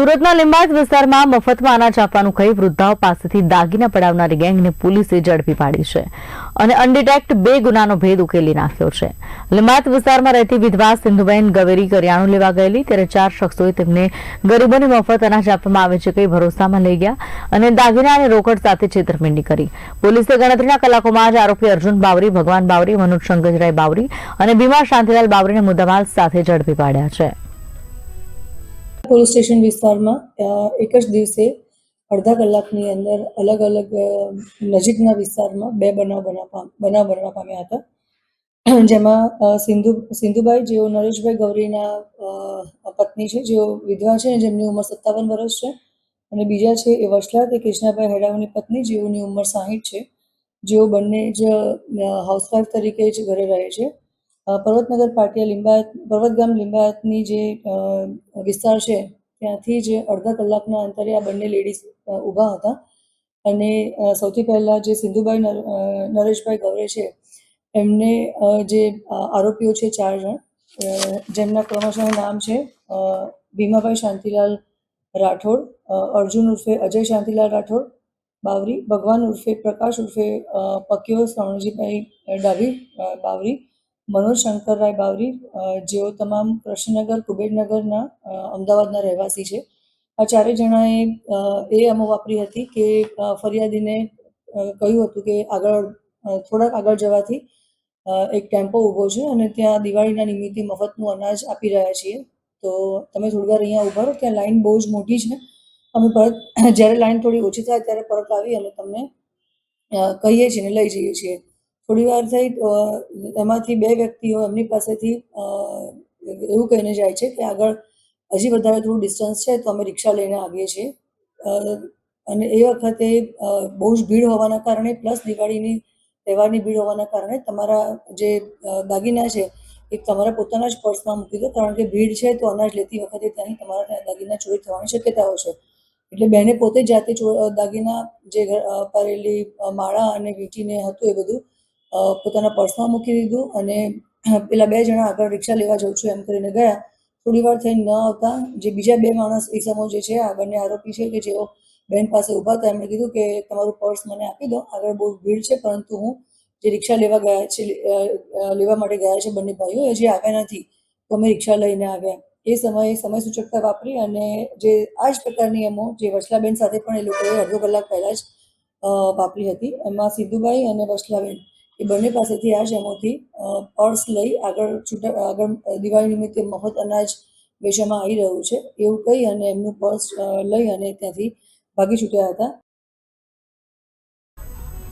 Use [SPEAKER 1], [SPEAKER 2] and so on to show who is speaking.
[SPEAKER 1] સુરતના લીંબાયત વિસ્તારમાં મફતમાં અનાજ આપવાનું કહી વૃદ્ધાઓ પાસેથી દાગીના પડાવનારી ગેંગને પોલીસે ઝડપી પાડી છે અને અનડિટેક્ટ બે ગુનાનો ભેદ ઉકેલી નાખ્યો છે. લીંબાયત વિસ્તારમાં રહેતી વિધવા સિંધુબેન ગવેરી કરિયાણું લેવા ગયેલી, ત્યારે ચાર શખ્સોએ તેમને ગરીબોને મફત અનાજ આપવામાં આવે છે કઈ ભરોસામાં લઈ ગયા અને દાગીના અને રોકડ સાથે છેતરપિંડી કરી. પોલીસે ગણતરીના કલાકોમાં જ આરોપી અર્જુન બાવરી, ભગવાન બાવરી, મનોજ શંકરરાય બાવરી અને બીમાર શાંતિલાલ બાવરીને મુદ્દામાલ સાથે ઝડપી પાડ્યા છે.
[SPEAKER 2] પોલીસ સ્ટેશન વિસ્તારમાં એક જ દિવસે અડધા કલાકની અંદર અલગ અલગ નજીકના વિસ્તારમાં બે બનાવ બનવા બનાવ બનવા પામ્યા હતા. જેમાં સિંધુ, સિંધુભાઈ, જેઓ નરેશભાઈ ગૌરીના પત્ની છે, જેઓ વિધવા છે જેમની ઉંમર સત્તાવન વર્ષ છે. અને બીજા છે એ વસલા તે કૃષ્ણાભાઈ હેડાવની પત્ની, જેઓની ઉંમર સાહીઠ છે. જેઓ બંને જ હાઉસવાઈફ તરીકે જ ઘરે રહે છે. પર્વતનગર પાટિયા લિંબાયત, પર્વતગામ લિંબાયતની જે વિસ્તાર છે, ત્યાંથી જ અડધા કલાકના અંતરે આ બંને લેડીઝ ઊભા હતા. અને સૌથી પહેલાં જે સિંધુભાઈ નરેશભાઈ ગૌરે છે, એમને જે આરોપીઓ છે ચાર જણ જેમના ક્રમશઃ નામ છે ભીમાભાઈ શાંતિલાલ રાઠોડ અર્જુન ઉર્ફે અજય શાંતિલાલ રાઠોડ, બાવરી, ભગવાન ઉર્ફે પ્રકાશ ઉર્ફે પક્યો શ્રવણજીભાઈ ડાભી બાવરી મનોજ શંકરરાય બાવરી જેઓ તમામ કૃષ્ણનગર, કુબેરનગરના અમદાવાદના રહેવાસી છે. આ ચારેય જણાએ એ અમો વાપરી હતી કે ફરિયાદીને કહ્યું હતું કે આગળ થોડાક આગળ જવાથી એક ટેમ્પો ઊભો છે અને ત્યાં દિવાળીના નિમિત્તે મફતનું અનાજ આપી રહ્યા છીએ. તો તમે થોડી વાર અહીંયા ઊભા રહો, ત્યાં લાઈન બહુ જ મોટી છે. અમે પરત જ્યારે લાઈન થોડી ઓછી થાય ત્યારે પરત આવી અને તમને કહીએ છીએ લઈ જઈએ છીએ. થોડી વાર થઈ એમાંથી બે વ્યક્તિઓ એમની પાસેથી એવું કહીને જાય છે કે આગળ હજી વધારે થોડું ડિસ્ટન્સ છે તો અમે રિક્ષા લઈને આવીએ છીએ. અને એ વખતે બહુ જ ભીડ હોવાના કારણે પ્લસ દિવાળીની તહેવારની ભીડ હોવાના કારણે તમારા જે દાગીના છે એ તમારા પોતાના જ પર્સમાં મૂકી દો. કારણ કે ભીડ છે તો અનાજ લેતી વખતે ત્યાંની તમારા ત્યાં દાગીના ચોરી થવાની શક્યતાઓ છે. એટલે બહેને પોતે જાતે દાગીના જે પહેરેલી માળા અને વીંટીને હતું એ બધું પોતાના પર્સમાં મૂકી દીધું અને પેલા બે જણા આગળ રિક્ષા લેવા જઉં છું એમ કરીને ગયા. થોડી વાર થઈને ન આવતા જે બીજા બે માણસ ઈસમો જે છે આ બંને આરોપી છે કે જેઓ બેન પાસે ઊભા હતા, એમણે કીધું કે તમારું પર્સ મને આપી દો, આગળ બહુ ભીડ છે, પરંતુ હું જે રિક્ષા લેવા ગયા છે લેવા માટે ગયા છે બંને ભાઈઓ, એ જે આવ્યા નથી. તો અમે રિક્ષા લઈને આવ્યા. એ સમયે સમય સૂચકતા વાપરી અને જે આ જ પ્રકારની એમો જે વચલાબેન સાથે પણ એ લોકોએ અડધો કલાક પહેલાં જ વાપરી હતી. એમાં સિદ્ધુભાઈ અને વચલાબેન એ બંને પાસેથી આ અ, પર્સ લઈ આગળ છૂટા આગળ દિવાળી નિમિત્તે મફત અનાજ વેચવામાં આવી રહ્યું છે. એવું કહી અને એમનું પર્સ લઈ અને ત્યાંથી ભાગી છૂટ્યા હતા.